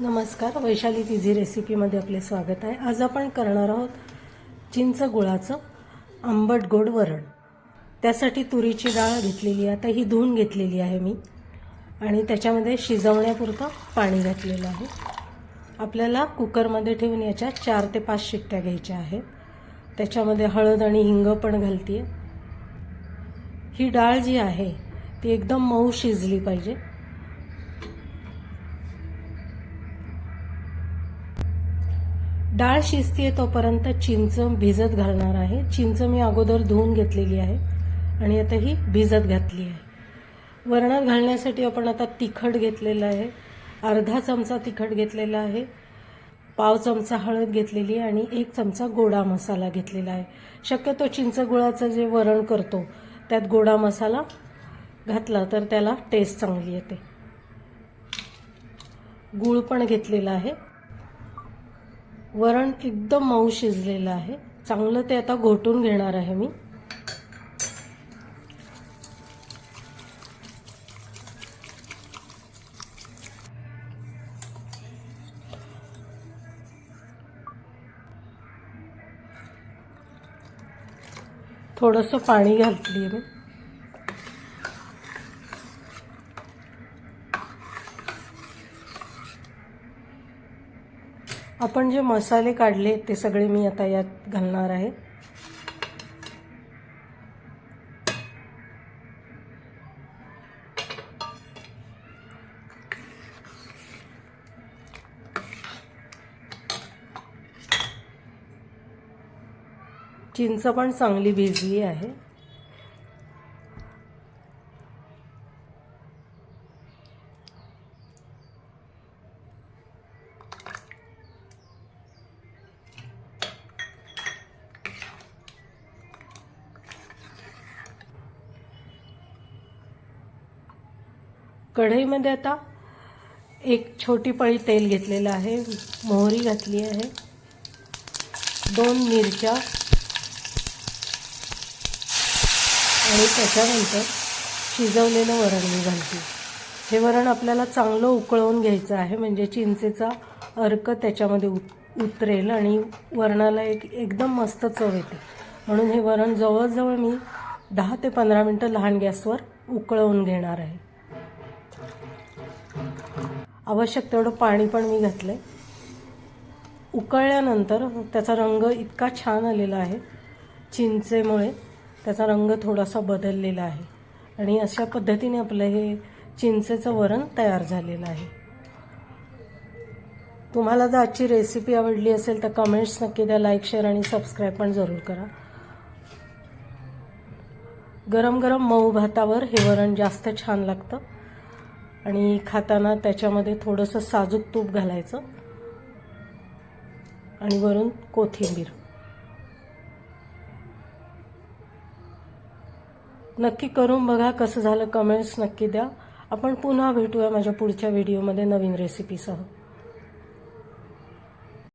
नमस्कार वैशाली इझी रेसिपीमध्ये आपले स्वागत आहे. आज आपण करणार आहोत चिंच गुळाचं आंबट गोड वरण. त्यासाठी तुरीची डाळ घेतलेली आहे. आता ही धुवून घेतलेली आहे मी. आणि त्याच्यामध्ये शिजवण्यापुरतं पाणी घातलेलं आहे. आपल्याला कुकरमध्ये ठेवून याच्या चार ते पाच शिट्ट्या घ्यायच्या आहेत. त्याच्यामध्ये हळद आणि हिंग पण घालते ही डाळ जी आहे ती एकदम मऊ शिजली पाहिजे. डाळ शिजतीये तोपर्यंत चिंच भिजत घालणार आहे. चिंच मी अगोदर धुवून घेतलेली आहे आणि आता ही भिजत घातली आहे. वरणात घालण्यासाठी आपण आता तिखट घेतलेलं आहे. अर्धा चमचा तिखट घेतलेला आहे. पाव चमचा हळद घेतलेली आहे आणि एक चमचा गोडा मसाला घेतलेला आहे. शक्यतो चिंच गुळाचं जे वरण करतो त्यात गोडा मसाला घातला तर त्याला टेस्ट चांगली येते. गूळ पण घेतलेला आहे. वरण एकदम मऊ शिजलेलं आहे. चांगलं ते आता घोटून घेणार आहे मी. थोडंसं पाणी घातली मी. आपण जे मसाले काढले ते सगळे मी आता यात घालणार आहे. चिंच पण चांगली भिजली आहे. कढईमध्ये आता एक छोटी पळी तेल घेतलेलं आहे मोहरी घातली आहे दोन मिरच्या आणि त्याच्यानंतर शिजवलेलं वरण मी घालते. हे वरण आपल्याला चांगलं उकळवून घ्यायचं आहे म्हणजे चिंचेचा अर्क त्याच्यामध्ये उत उतरेल आणि वरणाला एक एकदम मस्त चव येते. म्हणून हे वरण जवळजवळ मी दहा ते पंधरा मिनटं लहान गॅसवर उकळवून घेणार आहे. आवश्यक तेवढं पाणी पण मी घातलं आहे उकळल्यानंतर त्याचा रंग इतका छान आलेला आहे. चिंचेमुळे त्याचा रंग थोडासा बदललेला आहे. आणि अशा पद्धतीने आपलं हे चिंचेचं वरण तयार झालेलं आहे. तुम्हाला जर आजची रेसिपी आवडली असेल तर कमेंट्स नक्की द्या लाईक शेअर आणि सबस्क्राईब पण जरूर करा. गरम गरम मऊ भातावर हे वरण जास्त छान लागतं. आणि खाताना त्याच्यामध्ये थोडंसं साजूक तूप घालायचं. आणि वरून कोथिंबीर. नक्की करून बघा कसं झालं कमेंट्स नक्की द्या. आपण पुन्हा भेटूया माझ्या पुढच्या व्हिडिओमध्ये नवीन रेसिपीसह